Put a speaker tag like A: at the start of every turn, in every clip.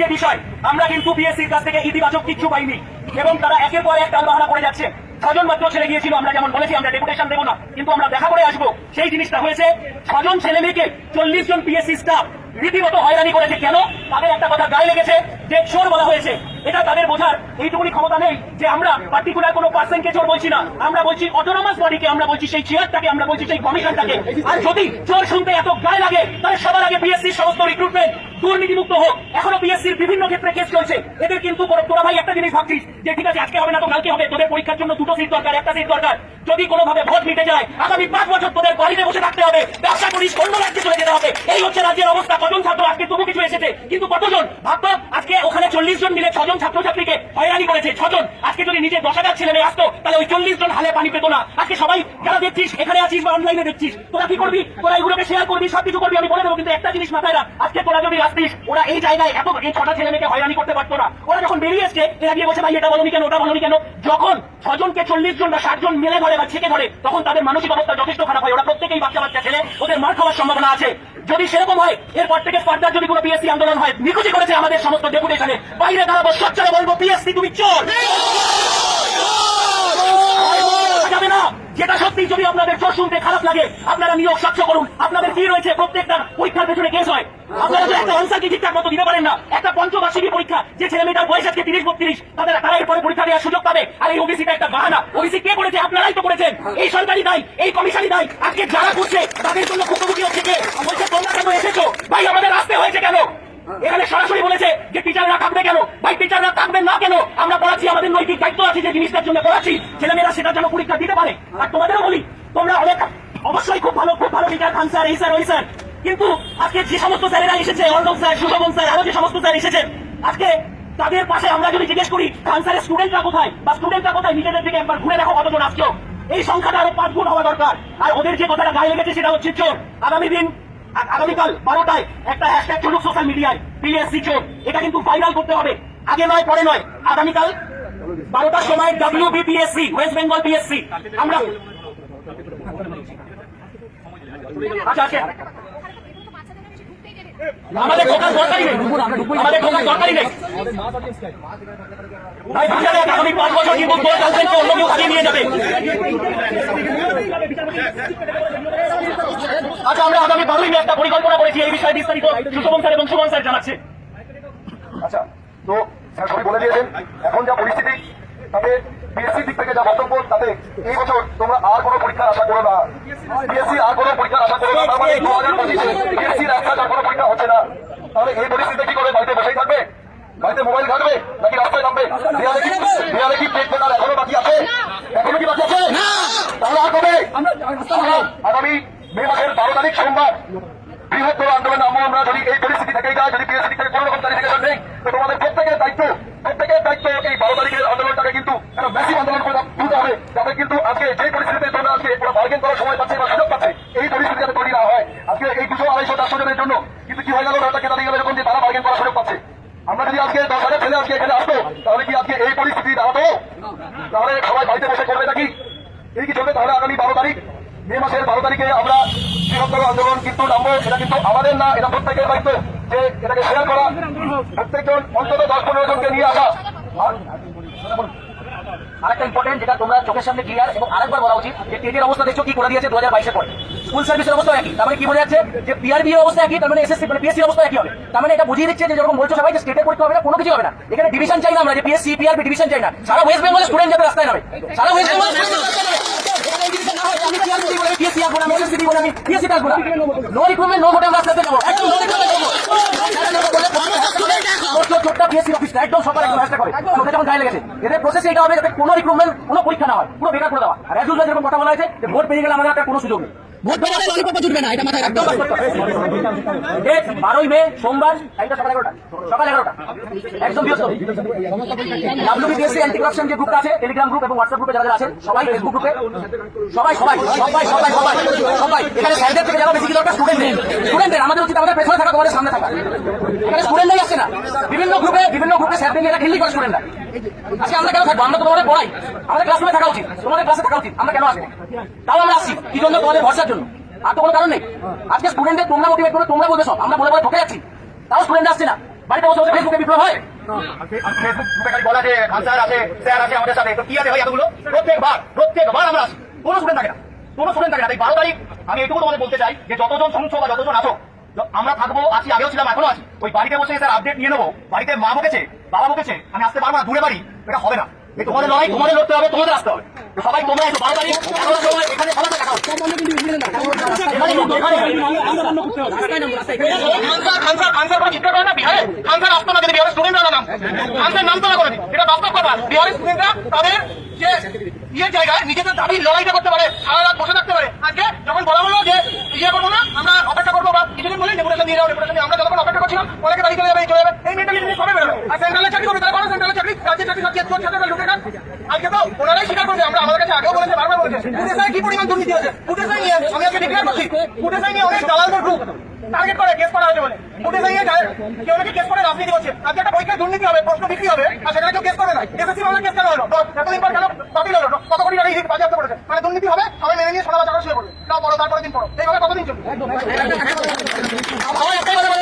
A: যে বিষয়, আমরা কিন্তু পিএসসির কাছ থেকে ইতিবাচক কিচ্ছু পাইনি এবং তারা একের পর এক টালবাহানা করে যাচ্ছে। ছজন মাত্র ছেড়ে গিয়েছিল, আমরা যেমন বলেছি, আমরা ডেপুটেশন দেবো না, কিন্তু আমরা দেখা করে আসব। সেই জিনিসটা হয়েছে, ছজন ছেলে মেয়েকে চল্লিশ জন পিএসসি স্টাফ রীতিমতো হয়রানি করেছে। কেন? তাদের একটা কথা গায়ে লেগেছে, যে চোর বলা হয়েছে। এটা তাদের বোঝার এইটুকুনি ক্ষমতা নেই যে আমরা পার্টিকুলার কোনো পার্সনকে চোর বলছি না। আমরা বলছি অটোনমাস বডিকে আমরা বলছি, সেই চেয়ারটাকে আমরা বলছি, সেই কমিশনটাকে। আর যদি চোর শুনতে এত গায়ে লাগে, তাহলে সবার আগে পিএসসির সমস্ত রিক্রুটমেন্ট দুর্নীতিমুক্ত হোক। এখনও পিএসসির বিভিন্ন ক্ষেত্রে কেস চলছে। এদের কিন্তু তোরা ভাই একটা জিনিস ভাবছিস, যে ঠিক আছে, আজকে হবে না, তো কালকে হবে। তোদের পরীক্ষার জন্য দুটো সিট দরকার, একটা সিট দরকার। যদি কোনোভাবে ভোট মিটে যায়, আগামী পাঁচ বছর তোদের বাড়িতে বসে থাকতে হবে। ব্যবসা করিস, অন্য রাজ্যে চলে যেতে হবে। এই হচ্ছে রাজ্যের অবস্থা। কজন ছাত্র আজকে তবু কিছু এসেছে। কিন্তু কতজন? ভাবতো আজকে ওখানে চল্লিশ জন মিলে ছজন ছাত্রছাত্রীকে হয়রানি করেছে। ছজন। আজকে যদি নিজে দশ হাজার ছেলে মেয়ে আসতো, তাহলে ওই চল্লিশ জন হালে পানি পেতো না। আজকে সবাই যারা দেখছিস, এখানে আছিস বা অনলাইনে দেখছিস, তোরা কি করবি? তোরা এগুলোকে শেয়ার করবি সব কিছু করবি, আমি বলে দেবো, কিন্তু একটা জিনিস মাথায় রাখ। আজকে তোরা যদি আসতিস, ওরা এই জায়গায় এত এই ছটা ছেলে মেয়েকে হয়রানি করতে পারতো না। ওরা যখন বেরিয়ে এসছে, এরা গিয়ে বলছে, ভাই, এটা বলনি কেন, ওটা বলনি কেন? যখন ছজনকে চল্লিশ জন বা ষাট জন মিলে ধরে বা ছেঁকে ধরে তখন তাদের মানসিক অবস্থা যথেষ্ট খারাপ হয়। ওরা প্রত্যেকেই বাচ্চা বাচ্চা ছেলে ওদের মার খাওয়ার সম্ভাবনা আছে। যদি সেরকম হয় এরপর থেকে ফার্দার যদি কোনো পিএসসি আন্দোলন হয় নিখুঁজি করেছে আমাদের সমস্ত ডেপুটেশনে। বাইরে দাঁড়াবো সচ্চারা বলব পিএসসি তুমি চোর! যাবে না। যেটা সত্যি যদি আপনাদের চোর শুনতে খারাপ লাগে, আপনারা নিয়োগ স্বচ্ছ করুন। আপনাদের কি রয়েছে প্রত্যেকটা পরীক্ষার পেছনে কেস হয়। আপনারা যদি একটা আনসার কি ঠিকঠাক মতো দিতে পারেন না, একটা পঞ্চবার্ষিকী পরীক্ষা, যে ছেলে মেয়েটার বয়স আজকে তিরিশ বত্রিশ, তাদের তারা এরপরে পরীক্ষা দেওয়ার সুযোগ পাবে। আর এই ওবিসিটা একটা বাহানা। ওবিসি কে করেছে? আপনারাই তো করেছেন। এই সরকারি দায়, এই কমিশনই দায়। আজকে যারা করছে, তাদের জন্য ভুক্তভোগী হচ্ছে কে? বলছে, তোমরা কেন এসেছ? ভাই, আমাদের আসতে হয়েছে কেন? এখানে সরাসরি বলেছে যে টিচাররা থাকবে কেন? ভাই, টিচাররা থাকবেন না কেন? আমরা পড়াচ্ছি, আমাদের নৈতিক দায়িত্ব আছে যে জিনিসটার জন্য পড়াচ্ছি। ছেলেমেয়েরা সেটার জন্য পরীক্ষা দিতে পারে। আর তোমাদেরও বলি, তোমরা অনেক, অবশ্যই খুব ভালো খুব ভালো টিচার খান স্যার, এই স্যার, ওই স্যার। কিন্তু আজকে যে সমস্ত স্যারেরা এসেছে, অর্ণব স্যার সুশোভন স্যার, আরও যে সমস্ত স্যার এসেছেন আজকে তাদের পাশে আমরা যদি জিজ্ঞেস করি, খান স্যারের স্টুডেন্টরা কোথায়? বা স্টুডেন্টরা কোথায়? নিজেদের দিকে একবার ঘুরে দেখো কতজন আসছো এই সংখ্যাটা আরও পাঁচ গুণ হওয়া দরকার। আর ওদের যে কথাটা গায়ে লেগেছে, সেটা হচ্ছে চোর। আগামী দিন আগামীকাল বারোটায় একটা হ্যাশট্যাগ চলুক সোশ্যাল মিডিয়ায় পিএসসি চোর। এটা কিন্তু ভাইরাল করতে হবে। আগে নয়, পরে নয়। আগামীকাল বারোটার সময় W BPSC west Bengal PSC আমরা আচ্ছা আচ্ছা। আমাদের ঢোকার দরকারই নেই। আমাদের ঢোকার দরকারই নেই। নিয়ে যাবে। আচ্ছা আমরা আগামী বারোই মে একটা পরিকল্পনা করেছি এই বিষয়ে বিস্তারিত সুশোভন স্যার এবং সুমন স্যার জানাচ্ছে।
B: আচ্ছা তো স্যার সবই বলে দিয়েছেন এখন যা পরিস্থিতি তাতে বিএসসি দিক থেকে যা বক্তব্য তাতে এই বছর তোমরা আর কোনো পরীক্ষার আশা করো না। বিএসসি আর কোনো পরীক্ষার আশা করো না তার মানে দু হাজার পঁচিশে বিএসসির এক হাজার কোনো পরীক্ষা হচ্ছে না। তাহলে এই পরিস্থিতিতে কি করে বাড়িতে বসেই থাকবে? বাড়িতে মোবাইল ঘাটবে নাকি রাস্তায় নামবে? দেয়ালে কি দেয়ালে কি পেট পেটার এখনও বাকি আছে? এখনও কি বাকি আছে? তাহলে আর কবে? আগামী মে মাসের বারো তারিখ সোমবার বৃহত্তর আন্দোলন আমরা যদি এই পরিস্থিতি থেকেই যায়, যদি পিএসসি থেকে কোনো রকম তারিখের নেই, তো তোমাদের প্রত্যেকের দায়িত্ব প্রত্যেকের দায়িত্ব এই বারো তারিখের আন্দোলনটাকে কিন্তু একটা ম্যাসিভ আন্দোলন করে তুলতে হবে, যাতে কিন্তু আজকে যে পরিস্থিতিতে তোমরা আজকে ওরা বার্গেন করার সময় পাচ্ছে বা সুযোগ পাচ্ছে, এই পরিস্থিতি যাতে তৈরি না হয়। আজকে এই দুশো আড়াইশো চারশো জনের জন্য কিন্তু কি হয়ে গেল? ওটা দাঁড়িয়ে গেল এরকম যে তারা বার্গেন করার সুযোগ পাচ্ছে। আমরা যদি আজকে দশ হাজার ছেলে আজকে এখানে আসতো, তাহলে কি আজকে এই পরিস্থিতি দাঁড়াতো? তাহলে সবাই বাড়িতে বসে করবে নাকি? এই কি চলবে? তাহলে আগামী বারো তারিখ মে মাসের বারো তারিখে আমরা বৃহত্তর আন্দোলন কিন্তু নামবো, এটা কিন্তু আমাদের না, এটা প্রত্যেকের দায়িত্ব যে এটাকে শেয়ার করা। প্রত্যেকজন, অন্তত দশ পনেরো জনকে নিয়ে আসা।
C: আরেকটা ইম্পর্টেন্ট যেটা তোমরা চোখের সামনে ক্লিয়ার এবং আরেকবার বলা উচিত, যে টেটের অবস্থা দেখছ কি করে দিয়েছে দু হাজার বাইশের পরে। স্কুল সার্ভিসের অবস্থা একই, তার মানে কি বোঝা যাচ্ছে যে পিআরবি অবস্থা একই, তার মানে এসএসসি মানে পিএসসি অবস্থা একই হবে। তার মানে এটা বুঝিয়ে দিচ্ছে যে যেরকম বলছো সবাই যে স্টেটের পরীক্ষা হবে না, কোনো কিছু হবে না। এখানে ডিভিশন চাই না আমরা, যে পিএসসি পিআরবি ডিভিশন চাই না। সারা ওয়েস্ট বেঙ্গলের স্টুডেন্ট যাতে রাস্তায় নামে। সারা ওয়েস্ট বেঙ্গলের পিএসসি রিক্রুটমেন্ট নো কোনো রিক্রুটমেন্ট কোনো পরীক্ষা না হয়, পুরো বেকার করে দেওয়া। আর এজুল যেরকম কথা বলা হয়েছে ভোট পেয়ে গেলে আমাদের একটা কোনো সুযোগ নেই।
D: এটা
C: গ্রুপ এবং হোয়াটসঅ্যাপ আছেন, সবাই গ্রুপে সবাই সবাই সবাই আমাদের উচিত আমাদের পেছনে থাকা, তোমাদের সামনে থাকা। এখানে স্টুডেন্টরাই আসছে না। বিভিন্ন গ্রুপে বিভিন্ন গ্রুপে স্যারদের নিয়ে এরা খিল্লি করে স্টুডেন্টরা আজকে আমরা কেন থাকব আমরা তো তোমাদের পড়াই। আমাদের ক্লাসরুমে থাকা উচিত। তোমাদের উচিত। আমরা কেন তাও আমরা আসছি। কি জন্য তোমাদের ভরসার জন্য? আর তো কোনো কারণ নেই। আজকে স্টুডেন্টদের তোমরা মোটিভেট তোমরা বলবে আমরা বলে বলে ঠকে যাচ্ছি। তাও স্টুডেন্ট আসছে না।
B: বাড়িতে বসে বসে ফেসবুকে বিপ্লব হয়?
C: বলা স্যার আছে আমাদের সাথে কি আছে ভাই এতগুলো প্রত্যেকবার প্রত্যেকবার আমরা আসি কোনো স্টুডেন্ট থাকে না। কোনো স্টুডেন্ট থাকে না। তাই বারো তারিখ আমি এটুকু তোমাদের বলতে চাই যে যতজন শুনছো বা যতজন আসো আমরা থাকব, আছি আগেও ছিলাম, এখনও আছি। ওই বাড়িতে বসে স্যার আপডেট নিয়ে নেব। বাড়িতে মা বকেছে, বাবা বকেছে, আমি আসতে পারব না, দূরে বাড়ি, এটা হবে না। তোমাদের লড়াই, তোমাদের লড়তে হবে, তোমাদের আসতে হবে। সবাই তোমরা এসো
E: জায়গায় নিজেদের দাবি লড়াইটা করতে পারে, সারা রাত বসে থাকতে পারে। আজকে যখন বলা হলো যে ইয়ে করব না আমরা অপেক্ষা করব বা কিছুদিন বলি ডেপুটেশন দিয়ে যাও ডেপুটেশন আমরা যখন করছিলাম দাঁড়িয়ে চলে যাবে চলে যাবে। এই মেন্টালিটি নিয়ে বেরোবে? আর সেন্ট্রালে চাকরি করবে তারা করো সেন্ট্রালে চাকরি। রাজ্যের চাকরি সব তোর সাথে লুটে খান। আজকে তো ওনারাই স্বীকার করবে, আমরা আমাদের কাছে আগেও বলেছে, বারবার বলেছে। ফুটেসাই কি পরিমাণ দুর্নীতি হয়েছে? ফুটেসাই নিয়ে আমি আজকে ডিক্লেয়ার করছি ফুটেসাই নিয়ে অনেক দালালদের গ্রুপ টার্গেট করে কেস করা হয়েছে বলে। ফুটেসাই নিয়ে কেউ নাকি কেস করে রাজনীতি করছে। আজকে একটা পরীক্ষায় দুর্নীতি হবে, প্রশ্ন বিক্রি হবে, আর সেখানে কেউ কেস করে না। এসএসসি মামলা কেস কেন হলো? এতদিন পর কেন বাতিল হলো? কত কোটি টাকা ইডি বাজেয়াপ্ত করেছে? মানে দুর্নীতি হবে, সবাই মেনে নিয়ে সোনা বাজার পড়বে। তাও পড়ো তারপরে দিন পড়ো। এইভাবে কতদিন চলবে?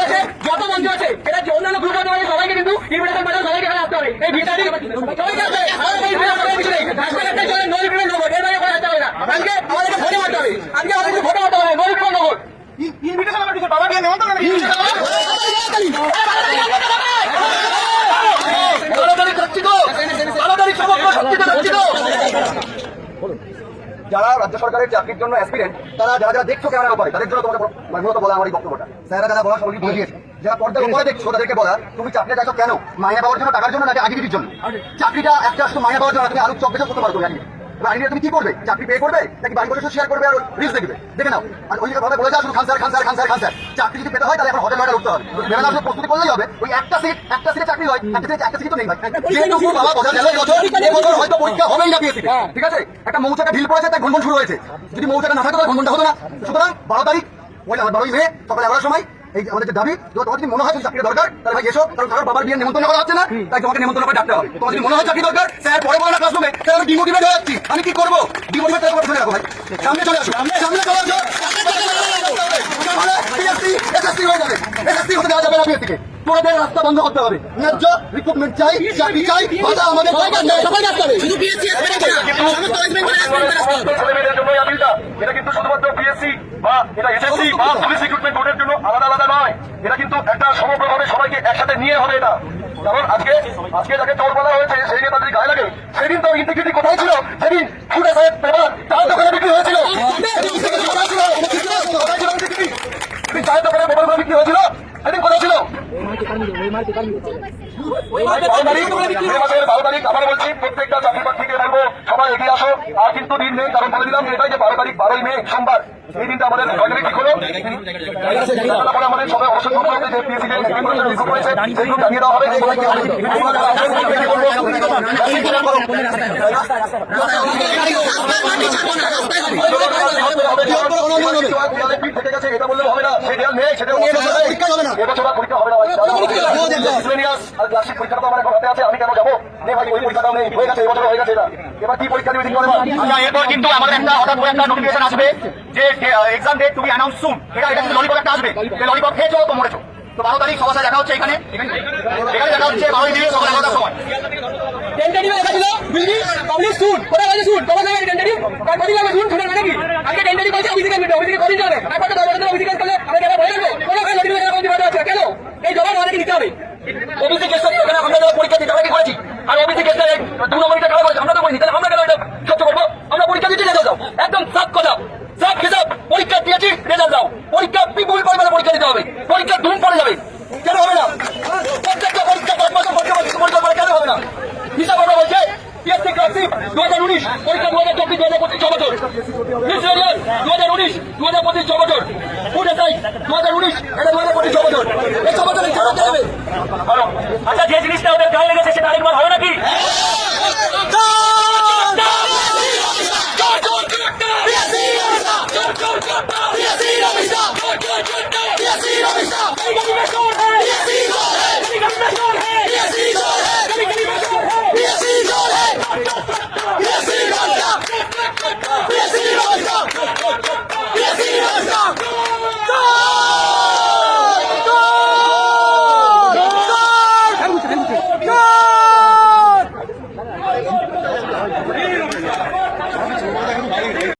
B: হচ্ছে, যত মঞ্চ আছে এটা অন্যান্য গ্রুপ আছে সবাইকে কিন্তু ইনভিটেশন পাঠাও সবাইকে এখানে আসতে হবে। এই ভিটারি সবাইকে আসতে হবে আমাদের এই ভিটারি আমাদের কিছু নেই রাস্তাঘাটে চলে নো রিপিট নো ভোট এর বাইরে কোনো আসতে হবে না আজকে আমাদেরকে ভোটে মারতে হবে আজকে আমাদেরকে ভোটে মারতে হবে no repeat no vote
E: invitation আমার কিছু বাবা দিয়ে নেমন্তন্ন নাকি
B: তাড়াতাড়ি খাচ্ছি তো তাড়াতাড়ি সমগ্র শক্তিতে যাচ্ছি তো
D: যারা রাজ্য সরকারের চাকরির জন্য অ্যাসপিরেন্ট তারা যারা যারা দেখছ ক্যামেরার উপরে তাদের জন্য তোমাকে মানে মূলত বলা আমার এই বক্তব্যটা। স্যারা যারা বলা সবাই দিয়েছে যারা পর্দার উপরে দেখছ তাদেরকে বলা তুমি চাকরি চাইছো কেন? মাইনে পাওয়ার জন্য টাকার জন্য নাকি আইডেন্টিটির জন্য? চাকরিটা একটা শুধু মাইনে পাওয়ার জন্য তুমি আরও চব্বিশ করতে পারো তুমি আইডিয়া তুমি কি করবে? চাকরি পে করবে? নাকি বাড়ি বসে শেয়ার করবে আর রিলস দেখবে? দেখে নাও। আর ওই ভাবে বলে যাও শুধু খান স্যার খান স্যার খান খানসার খানসার খানসার চাকরি যদি পেতে হয় তাহলে এখন হোটেল হবে। বেলা আসলে প্রস্তুতি করলেই হবে। ওই একটা সিট একটা সিটে চাকরি হয় একটা সিটে একটা সিট তো নেই ভাই। যেটুকু বাবা বোঝা গেল এবছর এবছর হয়তো পরীক্ষা হবেই না পিএসসি ঠিক আছে? একটা মৌচাকে ঢিল পড়েছে তাই ঘনঘন শুরু হয়েছে। যদি মৌচাকে না থাকতো ঘনঘনটা হতো না। সুতরাং বারো তারিখ ওই বারোই মে সকালে এগারোটার সময় এই আমাদের যে দাবি তোমার যদি মনে হয় চাকরি দরকার তাহলে ভাই এসো কারণ কারোর বাবার বিয়ে নেমন্তন্ন করা হচ্ছে না তাই তোমাকে নেমন্তন্ন করে ডাকতে হবে। তোমার যদি মনে হয় চাকরি দরকার স্যার পরে বলে না ক্লাসরুমে স্যার আমি ডিমোটিভেট হয়ে যাচ্ছি। আমি কি করব? ডিমোটিভেট করে চলে রাখো ভাই। সামনে চলে আসো সামনে চলে আসো। যাবে। যাবে তোমাদের রাস্তা বন্ধ করতে হবে। ন্যায্য রিক্রুটমেন্ট চাই চাকরি চাই আমাদের
A: সবাই আসতে শুধু পিএসসি আসবে না সমস্ত ওয়েস্ট বেঙ্গল আসবে
D: ছেলেমেয়েদের জন্য এই আপিলটা এটা কিন্তু শুধুমাত্র পিএসসি বা এটা এসএসসি বা পুলিশ রিক্রুটমেন্ট বোর্ডের জন্য আলাদা আলাদা নয় এটা কিন্তু একটা সমগ্রভাবে সবাইকে একসাথে নিয়ে হবে এটা। কারণ আজকে আজকে যাকে চোর বলা হয়েছে সেই নিয়ে তাদের গায়ে লাগে। সেদিন তো ইন্টিগ্রিটি কোথায় ছিল? সেদিন ফুটে সাহেব পেপার তার দোকানে বিক্রি হয়েছিল। চায়ের দোকানে পেপার বিক্রি হয়েছিল। সেদিন কোথায় ছিল? বারো তারিখ, বলছি প্রত্যেকটা চাকরি প্রার্থীকে বলব সবাই এগিয়ে আসো। আর কিন্তু দিন নেই কারণ বলে দিলাম এটাই যে বারো তারিখ বারোই মে সোমবার। এই দিনটা আমাদের ঠিক পরীক্ষা। এবার কি পরীক্ষা?
C: আচ্ছা কিন্তু আমাদের একটা হঠাৎ করে একটা নোটিফিকেশন আসবে যে exam date to be announce soon এটা এটা কিন্তু ললিপপ একটা আসবে। ললিপপ খেয়েছো তো মরেছো। তো বারো তারিখ সবার সাথে দেখা হচ্ছে এখানে। এখানে দেখা হচ্ছে বারোই মে সকাল এগারোটার সময়।
B: টেন্টেটিভ লেখা ছিল বুঝলি? পাবলিক স্কুল কোথায় আছে স্কুল কোথায় গেছে টেন্টেটিভ কার কোথায় লাগবে স্কুল শুনে নাকি আজকে
C: বলো আচ্ছা যে জিনিসটা ওদের গায়ে লেগেছে সেটা আরেকবার হবে নাকি
E: Yeah.